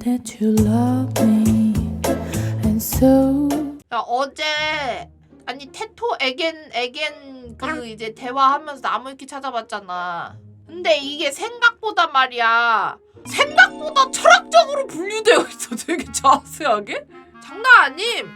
that you love me, and so 야 어제 아니 테토 에겐 에겐 그 이제 대화하면서 나무 위키 찾아봤잖아. 근데 이게 생각보다 말이야. 생각보다 철학적으로 분류되어 있어. 되게 자세하게. 장난 아님.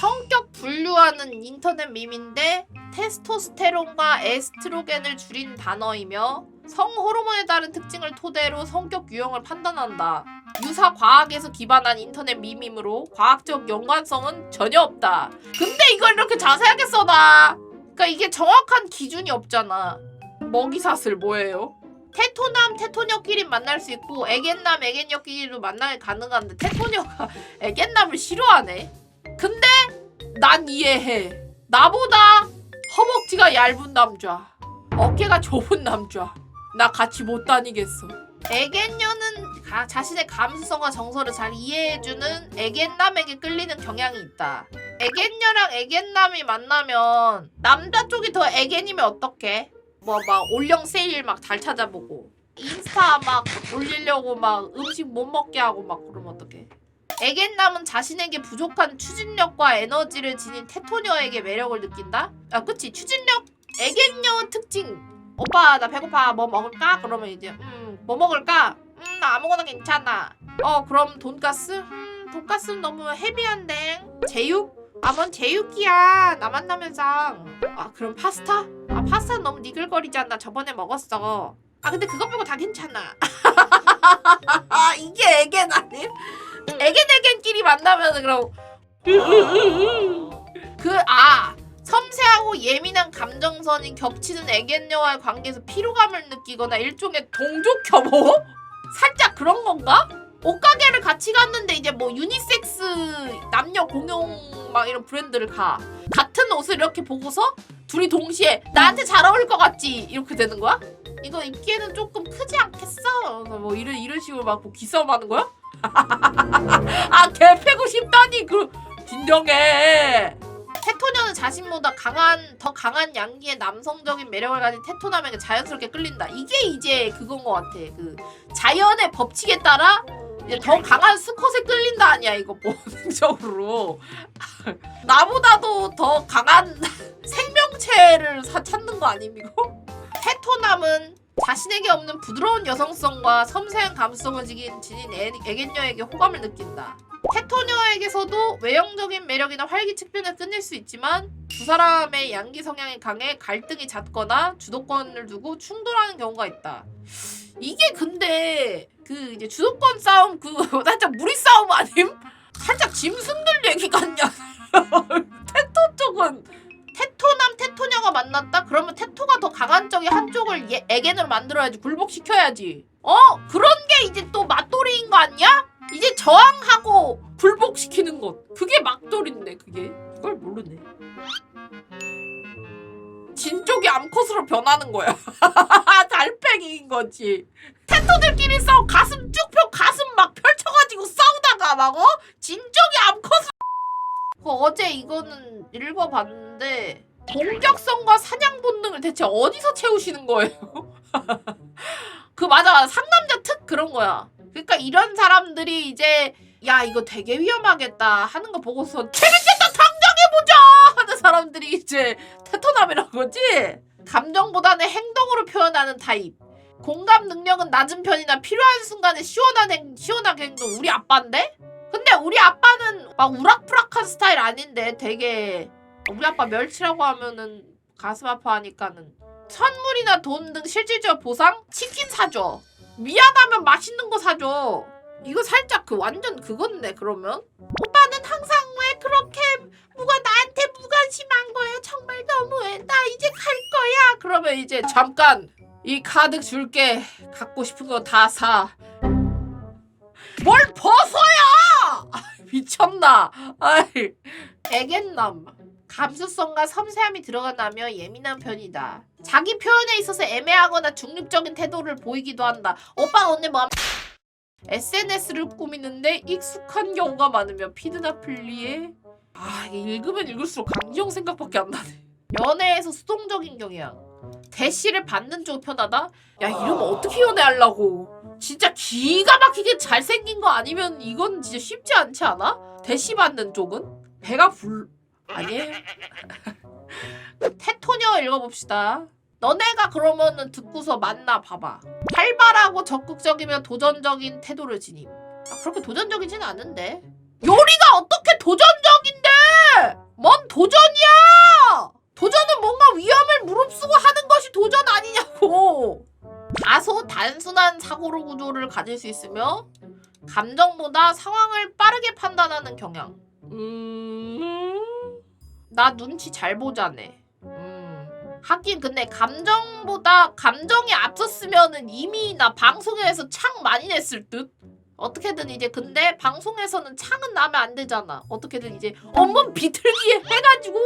성격 분류하는 인터넷 밈인데 테스토스테론과 에스트로겐을 줄인 단어이며 성 호르몬에 따른 특징을 토대로 성격 유형을 판단한다. 유사 과학에서 기반한 인터넷 밈이므로 과학적 연관성은 전혀 없다. 근데 이걸 이렇게 자세하게 써놔. 그러니까 이게 정확한 기준이 없잖아. 먹이사슬 뭐예요? 테토남 테토녀끼리 만날 수 있고 애견남 애견녀끼리도 만나기 가능한데 테토녀가 애견남을 싫어하네. 근데 난 이해해. 나보다 허벅지가 얇은 남자, 어깨가 좁은 남자. 나 같이 못 다니겠어. 애견녀는 가- 자신의 감수성과 정서를 잘 이해해주는 애견남에게 끌리는 경향이 있다. 애견녀랑 애견남이 만나면 남자 쪽이 더 애견이면 어떡해? 뭐 막 올영 세일 막 잘 찾아보고 인스타 막 올리려고 막 음식 못 먹게 하고 막 그러면 어떡해? 애견남은 자신에게 부족한 추진력과 에너지를 지닌 테토녀에게 매력을 느낀다? 아 그치 추진력 애견녀 특징 오빠 나 배고파 뭐 먹을까? 그러면 이제 음 뭐 먹을까? 음 나 아무거나 괜찮아 어 그럼 돈가스? 음 돈가스는 너무 헤비한데 제육? 아뭔 제육이야 나 만나면서 아 그럼 파스타? 아 파스타는 너무 니글거리잖아 저번에 먹었어 아 근데 그것 빼고 다 괜찮아 아 이게 애견 아님? 애견 애견끼리 만나면 그럼 그 아 섬세하고 예민한 감정선이 겹치는 애견녀와의 관계에서 피로감을 느끼거나 일종의 동족 혐오? 살짝 그런 건가? 옷가게를 같이 갔는데 이제 뭐 유니섹스 남녀 공용 막 이런 브랜드를 가 같은 옷을 이렇게 보고서 둘이 동시에 나한테 잘 어울릴 것 같지 이렇게 되는 거야? 이거 입기에는 조금 크지 않겠어? 뭐 이런 이런 식으로 막 뭐 기싸움하는 거야? 아 개패고 싶다니 그 진정해. 테토녀는 자신보다 강한 더 강한 양기의 남성적인 매력을 가진 테토남에게 자연스럽게 끌린다. 이게 이제 그건 것 같아. 그 자연의 법칙에 따라 이제 더 강한 수컷에 끌린다 아니야 이거 본능적으로 나보다도 더 강한 생명체를 사- 찾는 거 이거? 테토남은 자신에게 없는 부드러운 여성성과 섬세한 감수성을 지닌 애견녀에게 호감을 느낀다. 테토녀에게서도 외형적인 매력이나 활기측변에 끊일 수 있지만 두 사람의 양기 성향이 강해 갈등이 잦거나 주도권을 두고 충돌하는 경우가 있다. 이게 근데 그 이제 주도권 싸움 그 살짝 무리 싸움 아님? 살짝 짐승들 얘기 같냐? 테토 쪽은 테토남 테토녀가 만났다? 그러면 테토가 더 강한 쪽이 한쪽을 얘- 애견으로 만들어야지 굴복시켜야지. 어? 그런 게 이제 또 맞돌이인 거 아니야? 이제 저항하고 굴복시키는 것. 그게 막돌인데 그게. 이걸 모르네. 진 쪽이 암컷으로 변하는 거야. 달팽이인 거지. 테토들끼리 싸우 가슴 쭉 펴 가슴 막 펼쳐가지고 싸우다가 막 어? 진 쪽이 암컷으로. 그 어제 이거는 읽어봤는데 공격성과 사냥 본능을 대체 어디서 채우시는 거예요? 그 맞아. 상남자 특 그런 거야 그러니까 이런 사람들이 이제 야 이거 되게 위험하겠다 하는 거 보고서 재밌겠다 당장 해보자 하는 사람들이 이제 테토남이란 거지? 감정보다는 행동으로 표현하는 타입. 공감 능력은 낮은 편이나 필요한 순간에 시원한 행, 시원하게 행동. 우리 아빠인데? 근데 우리 아빠는 막 우락부락한 스타일 아닌데 되게 우리 아빠 멸치라고 하면은 가슴 아파하니까는. 선물이나 돈 등 실질적 보상? 치킨 사줘 미안하면 맛있는 거 사줘. 이거 살짝 그 완전 그건데 그러면? 오빠는 항상 왜 그렇게 누가 나한테 무관심한 거야 정말 너무해. 나 이제 갈 거야. 그러면 이제 잠깐 이 카드 줄게. 갖고 싶은 거 다 사. 뭘 벗어야 아, 미쳤나? 아이 애견남 감수성과 섬세함이 들어간다며 예민한 편이다. 자기 표현에 있어서 애매하거나 중립적인 태도를 보이기도 한다. 오빠 오늘 뭐 SNS를 꾸미는데 익숙한 경우가 많으며 피드나 플리에 아 읽으면 읽을수록 강지영 생각밖에 안 나네. 연애에서 수동적인 경향. 대시를 받는 쪽 편하다? 야 이러면 어떻게 연애하려고 진짜 기가 막히게 잘생긴 거 아니면 이건 진짜 쉽지 않지 않아? 대시 받는 쪽은? 배가 불... 아니에요? 테토녀 읽어봅시다. 너네가 그러면은 듣고서 만나 봐봐. 활발하고 적극적이며 도전적인 태도를 지님. 아, 그렇게 도전적이진 않은데. 요리가 어떻게 도전적인데? 뭔 도전이야? 도전은 뭔가 위험을 무릅쓰고 하는 것이 도전 아니냐고. 다소 단순한 사고로 구조를 가질 수 있으며 감정보다 상황을 빠르게 판단하는 경향. 음... 나 눈치 잘 보자네. 음... 하긴 근데 감정보다 감정이 앞섰으면은 이미 나 방송에서 창 많이 냈을 듯? 어떻게든 이제 근데 방송에서는 창은 나면 안 되잖아. 어떻게든 이제 온몸 비틀기에 해가지고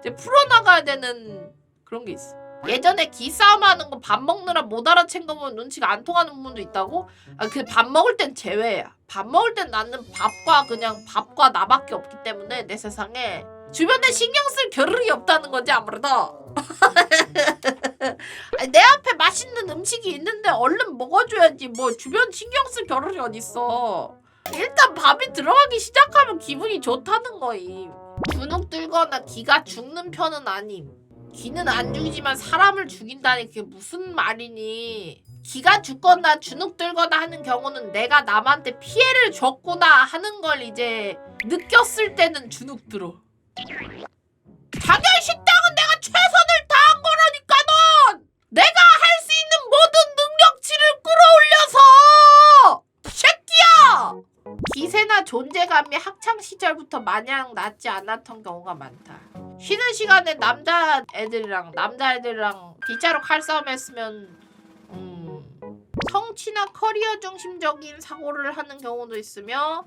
이제 풀어나가야 되는 그런 게 있어. 예전에 기싸움 하는 거 밥 먹느라 못 알아챈 거 보면 눈치가 안 통하는 부분도 있다고? 아, 그 밥 먹을 땐 제외야. 밥 먹을 땐 나는 밥과 그냥 밥과 나밖에 없기 때문에 내 세상에 주변에 신경 쓸 겨를이 없다는 거지 아무래도. 내 앞에 맛있는 음식이 있는데 얼른 먹어줘야지 뭐 주변 신경 쓸 겨를이 어딨어. 일단 밥이 들어가기 시작하면 기분이 좋다는 거임. 주눅 들거나 기가 죽는 편은 아님. 기는 안 죽이지만 사람을 죽인다니 그게 무슨 말이니? 기가 죽거나 주눅 들거나 하는 경우는 내가 남한테 피해를 줬구나 하는 걸 이제 느꼈을 때는 주눅 들어. 자결 식당은 내가 최선을 시절부터 마냥 낮지 않았던 경우가 많다. 쉬는 시간에 남자 애들이랑 남자 애들이랑 빗자루 칼싸움 했으면 음, 성취나 커리어 중심적인 사고를 하는 경우도 있으며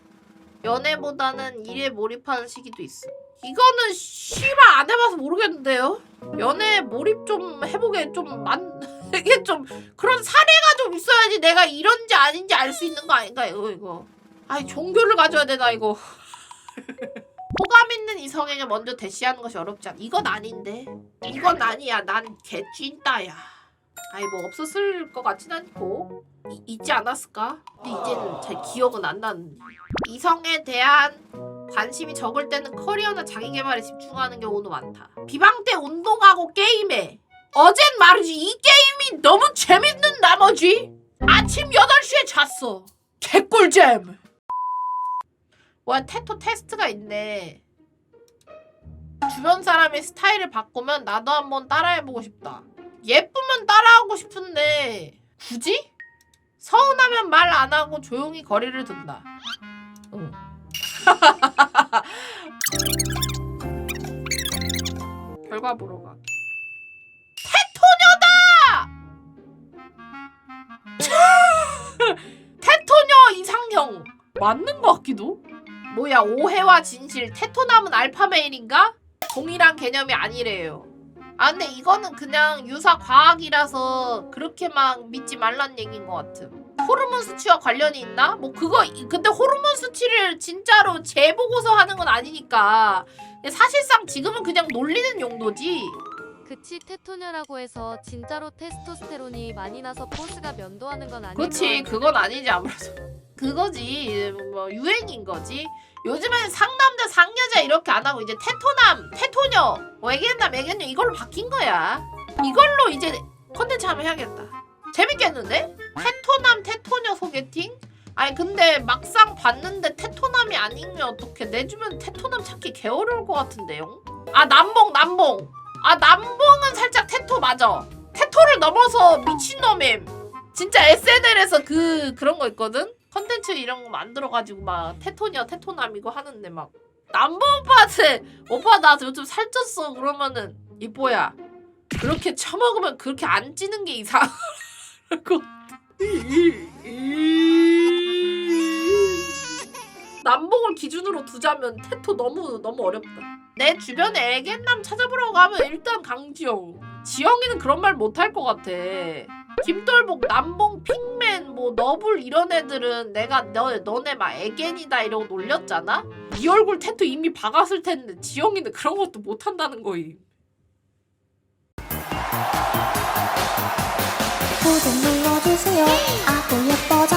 연애보다는 일에 몰입하는 시기도 있어. 이거는 씨발 안 해봐서 모르겠는데요. 연애 몰입 좀 해보게 좀 만. 이게 좀 그런 사례가 좀 있어야지 내가 이런지 아닌지 알 수 있는 거 아닌가 이거 이거. 아니 종교를 가져야 되나 이거. 호감 있는 이성에게 먼저 대시하는 것이 어렵지 않아. 이건 아닌데. 이건 아니야. 난 개찐따야. 아니 뭐 없었을 것 같진 않고 이, 있지 않았을까? 근데 이제는 잘 기억은 안 나는. 이성에 대한 관심이 적을 때는 커리어나 자기 개발에 집중하는 경우도 많다. 비방 때 운동하고 게임해. 어젠 말이지 이 게임이 너무 재밌는 나머지 아침 8시에 잤어. 개꿀잼. 와 테토 테스트가 있네. 주변 사람의 스타일을 바꾸면 나도 한번 따라해보고 싶다. 예쁘면 따라하고 싶은데 굳이? 서운하면 말 안 하고 조용히 거리를 둔다. 응. 결과 보러 가. 테토녀다! 테토녀 이상형 맞는 것 같기도. 뭐야 오해와 진실 테토남은 알파메일인가? 동일한 개념이 아니래요. 아 근데 이거는 그냥 유사 과학이라서 그렇게 막 믿지 말란 얘기인 것 같음. 호르몬 수치와 관련이 있나? 뭐 그거 근데 호르몬 수치를 진짜로 재보고서 하는 건 아니니까 사실상 지금은 그냥 놀리는 용도지. 그치 테토녀라고 해서 진짜로 테스토스테론이 많이 나서 포스가 면도하는 건 아니고 그렇지 그건 아니지 아무래도 그거지. 뭐 유행인 거지. 요즘엔 상남자 상여자 이렇게 안 하고 이제 테토남 테토녀 뭐 애견남 애견녀 이걸로 바뀐 거야. 이걸로 이제 컨텐츠 하면 해야겠다. 재밌겠는데? 테토남 테토녀 소개팅? 아니 근데 막상 봤는데 테토남이 아니면 어떡해. 내 주변 테토남 찾기 개 어려울 것 같은데요? 아 남봉 남봉. 아 남봉은 살짝 테토 맞아. 테토를 넘어서 미친놈임. 진짜 SNL에서 그 그런 거 있거든. 컨텐츠 이런 거 만들어 가지고 막 테토녀 테토남이고 하는데 막 남보 오빠한테 오빠 나 요즘 살쪘어 그러면은 이뽀야 그렇게 처먹으면 그렇게 안 찌는 게 이상하고 남봉을 기준으로 두자면 테토 너무 너무 어렵다. 내 주변에 애견남 찾아보라고 하면 일단 강지영. 지영이는 그런 말 못할 것 같아. 김돌복, 남봉, 핑맨, 뭐 너블 이런 애들은 내가 너 너네 막 애견이다 이러고 놀렸잖아. 네 얼굴 태토 이미 박았을 텐데 지영이는 그런 것도 못 한다는 거임. 구독 눌러주세요. 아구 예뻐져